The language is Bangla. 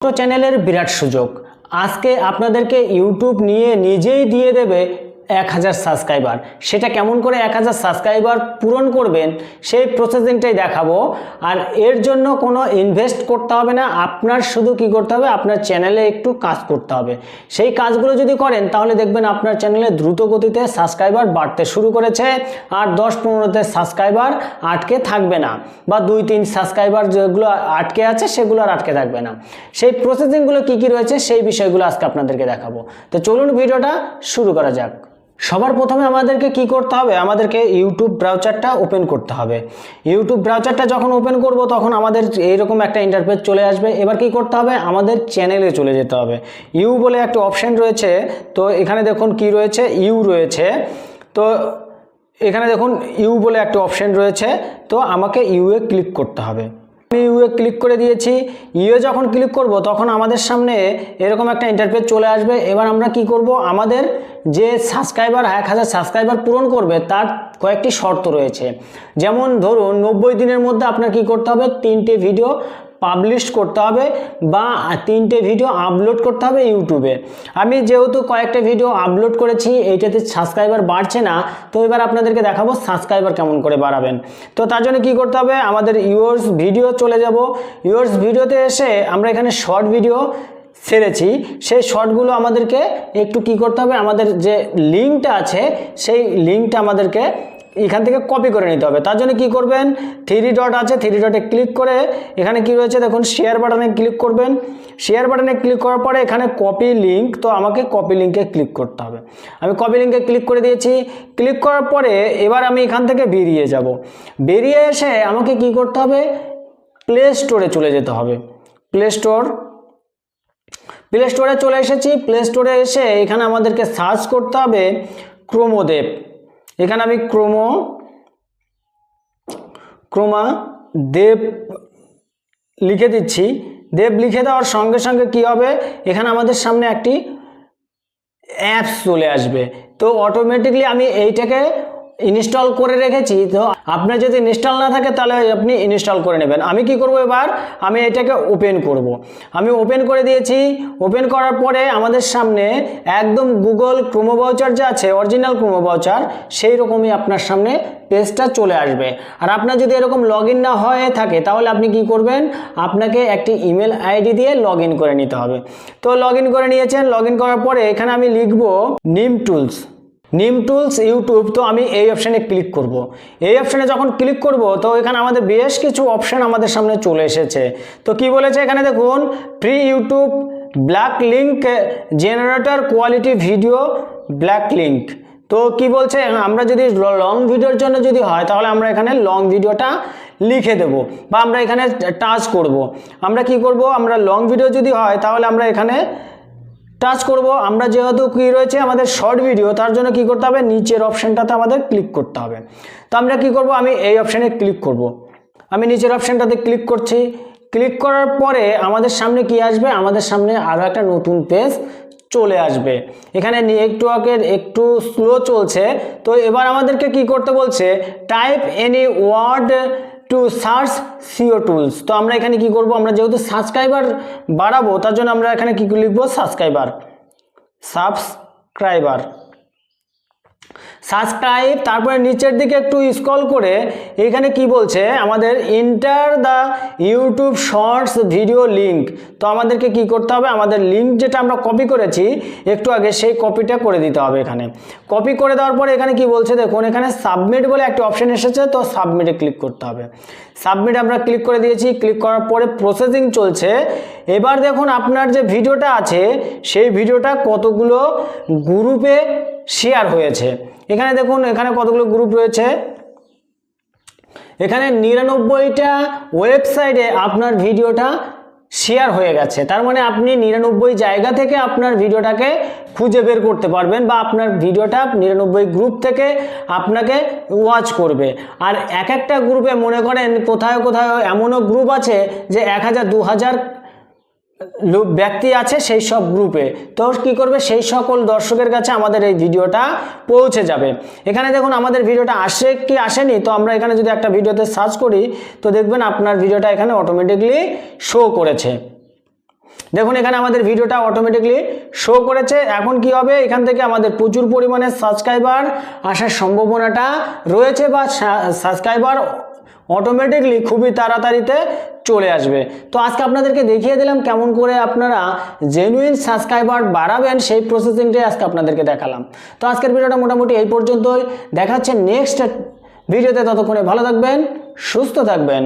ছোট চ্যানেলের বিরাট সুযোগ। আজকে আপনাদেরকে ইউটিউব নিয়ে নিজেই দিয়ে দেবে এক হাজার সাবস্ক্রাইবার সেটা কেমন করে এক হাজার সাবস্ক্রাইবার পূরণ করবেন, সেই প্রসেসিংটাই দেখাবো। আর এর জন্য কোনো ইনভেস্ট করতে হবে না, আপনার শুধু কি করতে হবে, আপনার চ্যানেলে একটু কাজ করতে হবে। সেই কাজগুলো যদি করেন, তাহলে দেখবেন আপনার চ্যানেলে দ্রুত গতিতে সাবস্ক্রাইবার বাড়তে শুরু করেছে, আর দশ পনেরোতে সাবস্ক্রাইবার আটকে থাকবে না। বা দুই তিন সাবস্ক্রাইবার যেগুলো আটকে আছে, সেগুলো আর আটকে থাকবে না। সেই প্রসেসিংগুলো কী কী রয়েছে, সেই বিষয়গুলো আজকে আপনাদেরকে দেখাবো। তো চলুন ভিডিওটা শুরু করা যাক। সবার প্রথমে আমাদেরকে কি করতে হবে? আমাদেরকে ইউটিউব ব্রাউচারটা ওপেন করতে হবে। ইউটিউব ব্রাউচারটা যখন ওপেন করব, তখন আমাদের এইরকম একটা ইন্টারফেস চলে আসবে। এবার কি করতে হবে? আমাদের চ্যানেলে চলে যেতে হবে। ইউ বলে একটা অপশন রয়েছে। তো এখানে দেখুন কি রয়েছে? ইউ রয়েছে। তো এখানে দেখুন ইউ বলে একটা অপশন রয়েছে। তো আমাকে ইউএ ক্লিক করতে হবে। আমি ইউএ ক্লিক করে দিয়েছি। ইউএ যখন ক্লিক করব, তখন আমাদের সামনে এরকম একটা ইন্টারফেস চলে আসবে। এবার আমরা কি করব? আমাদের যে সাবস্ক্রাইবার এক হাজার সাবস্ক্রাইবার পূরণ করবে, তার কয়েকটি শর্ত রয়েছে। যেমন ধরুন, নব্বই দিনের মধ্যে আপনার কি করতে হবে? তিনটে ভিডিও পাবলিশ করতে হবে বা তিনটে ভিডিও আপলোড করতে হবে ইউটিউবে। আমি যেহেতু কয়েকটা ভিডিও আপলোড করেছি, এইটাতে সাবস্ক্রাইবার বাড়ছে না, তো এবার আপনাদেরকে দেখাবো সাবস্ক্রাইবার কেমন করে বাড়াবেন। তো তার জন্য কী করতে হবে, আমাদের ইউর্স ভিডিও চলে যাব। ইউর্স ভিডিওতে এসে আমরা এখানে শর্ট ভিডিও ছেড়েছি। সেই শর্টগুলো আমাদেরকে একটু কি করতে হবে, আমাদের যে লিঙ্কটা আছে, সেই লিঙ্কটা আমাদেরকে এখান থেকে কপি করে নিতে হবে। তার জন্য কি করবেন? থ্রি ডট আছে থ্রি ডটে ক্লিক করে এখানে কি রয়েছে? দেখুন শেয়ার বাটনে ক্লিক করবেন। শেয়ার বাটনে ক্লিক করার পরে এখানে কপি লিঙ্ক তো আমাকে কপি লিঙ্কে ক্লিক করতে হবে। আমি কপি লিঙ্কে ক্লিক করে দিয়েছি। ক্লিক করার পরে এবার আমি এখান থেকে বেরিয়ে যাব। বেরিয়ে এসে আমাকে কি করতে হবে? প্লে স্টোরে চলে যেতে হবে। প্লে স্টোর প্লে স্টোরে চলে এসেছি। প্লে স্টোরে এসে এখানে আমাদেরকে সার্চ করতে হবে ক্রোমোদেব এখানে আমি ক্রম, ক্রমা দেব লিখে দিচ্ছি। দেব লিখে দেওয়ার সঙ্গে সঙ্গে কি হবে? এখানে আমাদের সামনে একটি অ্যাপস চলে আসবে। তো অটোমেটিকলি আমি এইটাকে ইনস্টল করে রেখেছি, তো আপনার যদি ইনস্টল না থাকে তাহলে আপনি ইনস্টল করে নেবেন। আমি কি করব এবার? আমি এটাকে ওপেন করব। আমি ওপেন করে দিয়েছি। ওপেন করার পরে আমাদের সামনে একদম গুগল ক্রোমো বাউচার যে আছে অরিজিনাল ক্রোমো সেই রকমই আপনার সামনে পেজটা চলে আসবে। আর আপনার যদি এরকম লগ না হয়ে থাকে, তাহলে আপনি কি করবেন? আপনাকে একটি ইমেল আইডি দিয়ে লগ করে নিতে হবে। তো লগ করে নিয়েছেন। লগ করার পরে এখানে আমি লিখব নিম টুলস নিম টুলস ইউটিউব তো আমি এই অপশানে ক্লিক করব। এই অপশানে যখন ক্লিক করব, তো এখানে আমাদের বেশ কিছু অপশান আমাদের সামনে চলে এসেছে তো কি বলেছে এখানে দেখুন free YouTube black link generator quality video black link তো কি বলছে আমরা যদি লং ভিডিওর জন্য যদি হয়, তাহলে আমরা এখানে লং ভিডিওটা লিখে দেব বা আমরা এখানে টাচ করব। আমরা কি করব, আমরা লং ভিডিও যদি হয়, তাহলে আমরা এখানে টাচ করব। আমরা যেহেতু কি রয়েছে, আমাদের শর্ট ভিডিও তার জন্য কি করতে হবে? নিচের অপশানটাতে আমাদের ক্লিক করতে হবে। তো আমরা কি করব? আমি এই অপশানে ক্লিক করব। আমি নিচের অপশানটাতে ক্লিক করছি। ক্লিক করার পরে আমাদের সামনে কি আসবে? আমাদের সামনে আরও একটা নতুন পেজ চলে আসবে। এখানে নেটওয়ার্কের একটু স্লো চলছে। তো এবার আমাদেরকে কি করতে বলছে? Type any word to search SEO tools তো আমরা এখানে কি করব? আমরা যেহেতু সাবস্ক্রাইবার বাড়াবো, তার জন্য আমরা এখানে কী লিখব? সাবস্ক্রাইবার সাবস্ক্রাইবার সাবস্ক্রাইব তারপরে নিচের দিকে একটু স্ক্রল করে এখানে কি বলছে? আমাদের enter the YouTube shorts video link তো আমাদেরকে কি করতে হবে? আমাদের লিঙ্ক যেটা আমরা কপি করেছি, একটু আগে সেই কপিটা করে দিতে হবে এখানে। কপি করে দেওয়ার পরে এখানে কি বলছে? দেখুন, এখানে সাবমিট বলে একটা অপশান এসেছে, তো সাবমিটে ক্লিক করতে হবে। সাবমিট আমরা ক্লিক করে দিয়েছি ক্লিক করার পরে প্রসেসিং চলছে। এবার দেখুন, আপনার যে ভিডিওটা আছে, সেই ভিডিওটা কতগুলো গ্রুপে শেয়ার হয়েছে। এখানে দেখুন, এখানে কতগুলো গ্রুপ রয়েছে? এখানে নিরানব্বইটা ওয়েবসাইটে আপনার ভিডিওটা শেয়ার হয়ে গেছে। তার মানে আপনি নিরানব্বই জায়গা থেকে আপনার ভিডিওটাকে খুঁজে বের করতে পারবেন বা আপনার ভিডিওটা নিরানব্বই গ্রুপ থেকে আপনাকে ওয়াচ করবে। আর এক একটা গ্রুপে মনে করেন কোথায় কোথায় এমনও গ্রুপ আছে যে এক হাজার, দু হাজার ব্যক্তি আছে সেই সব গ্রুপে তো কি করবে? সেই সকল দর্শকের কাছে আমাদের এই ভিডিওটা পৌঁছে যাবে। এখানে দেখুন, আমাদের ভিডিওটা আসে কি আসেনি? তো আমরা এখানে যদি একটা ভিডিওতে সার্চ করি, তো দেখবেন আপনার ভিডিওটা এখানে অটোমেটিকলি শো করেছে। দেখুন, এখানে আমাদের ভিডিওটা অটোমেটিকলি শো করেছে। এখন কি হবে? এখান থেকে আমাদের প্রচুর পরিমাণে সাবস্ক্রাইবার আসার সম্ভাবনাটা রয়েছে বা সাবস্ক্রাইবার অটোমেটিকলি খুবই তাড়াতাড়িতে চলে আসবে। তো আজকে আপনাদেরকে দেখিয়ে দিলাম কেমন করে আপনারা জেনুইন সাবস্ক্রাইবার বাড়াবেন সেই প্রসেসিংটাই আজকে আপনাদেরকে দেখালাম। তো আজকের ভিডিওটা মোটামুটি এই পর্যন্তই। দেখাচ্ছে নেক্সট ভিডিওতে, ততক্ষণে ভালো থাকবেন, সুস্থ থাকবেন।